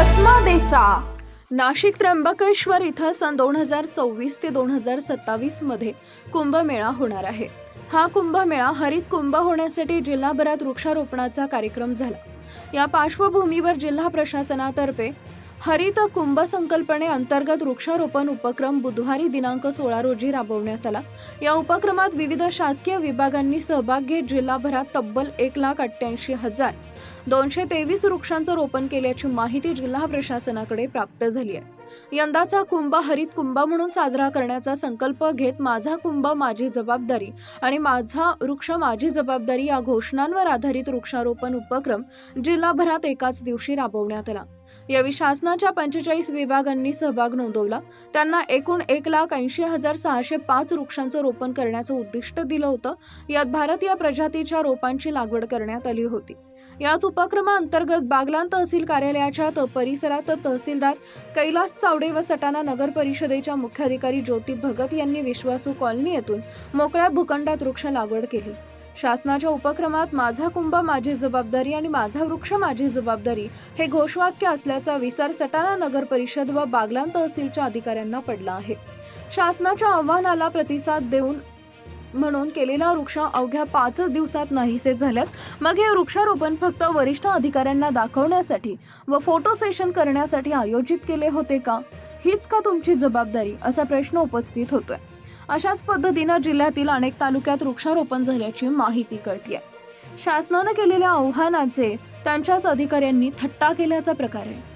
कुंभमेळ्याचा नाशिक त्र्यंबकेश्वर इथं सन दोन हजार सव्वीस ते दोन हजार सत्तावीसमध्ये कुंभमेळा होणार आहे. हा कुंभमेळा हरित कुंभ होण्यासाठी जिल्हाभरात वृक्षारोपणाचा कार्यक्रम झाला. या पार्श्वभूमीवर जिल्हा प्रशासनातर्फे हरित कुंभ संकल्पने अंतर्गत वृक्षारोपण उपक्रम बुधवारी दिनांक सोळा रोजी राबवण्यात आला. या उपक्रमात विविध शासकीय विभागांनी सहभाग घेत जिल्हाभरात तब्बल एक लाख अठ्ठ्याऐंशी हजार दोनशे तेवीस वृक्षांचं रोपण केल्याची माहिती जिल्हा प्रशासनाकडे प्राप्त झाली आहे. यंदाचा कुंभ हरित कुंभ म्हणून साजरा करण्याचा संकल्प घेत माझा कुंभ माझी जबाबदारी आणि माझा वृक्ष माझी जबाबदारी या घोषणांवर आधारित वृक्षारोपण उपक्रम जिल्हाभरात एकाच दिवशी राबवण्यात आला. यावेळी शासनाच्या पंचेचाळीस विभागांनी सहभाग नोंदवला. त्यांना एकूण एक लाख ऐंशी हजार सहाशे पाच वृक्षांचं रोपण करण्याचं उद्दिष्ट दिलं होतं. यात भारतीय प्रजातीच्या रोपांची लागवड करण्यात आली होती. याच उपक्रमाअंतर्गत बागलान तहसील कार्यालयाच्या त- परिसरात तहसीलदार कैलास चावडे व सटाणा नगर परिषदेच्या मुख्याधिकारी ज्योती भगत यांनी विश्वासू कॉलनी येथून मोकळ्या भूखंडात वृक्ष लागवड केली. शासनाच्या उपक्रमात माझा कुंभ माझी जबाबदारी आणि माझा वृक्ष माझी जबाबदारी हे घोषवाक्य असल्याचा विसर सटाणा नगर परिषद व बागलान तहसीलच्या अधिकाऱ्यांना पडला आहे. शासनाच्या आव्हानाला प्रतिसाद देऊन म्हणून केलेला वृक्ष अवघ्या पाचच दिवसात नाहीसे झाल्यात. मग हे वृक्षारोपण फक्त वरिष्ठ अधिकाऱ्यांना दाखवण्यासाठी व फोटो सेशन करण्यासाठी आयोजित केले होते का? हीच का तुमची जबाबदारी? असा प्रश्न उपस्थित होतोय. अशाच पद्धतीनं जिल्ह्यातील अनेक तालुक्यात वृक्षारोपण झाल्याची माहिती कळतीय. शासनानं केलेल्या आव्हानाचे त्यांच्याच अधिकाऱ्यांनी थट्टा केल्याचा प्रकार आहे.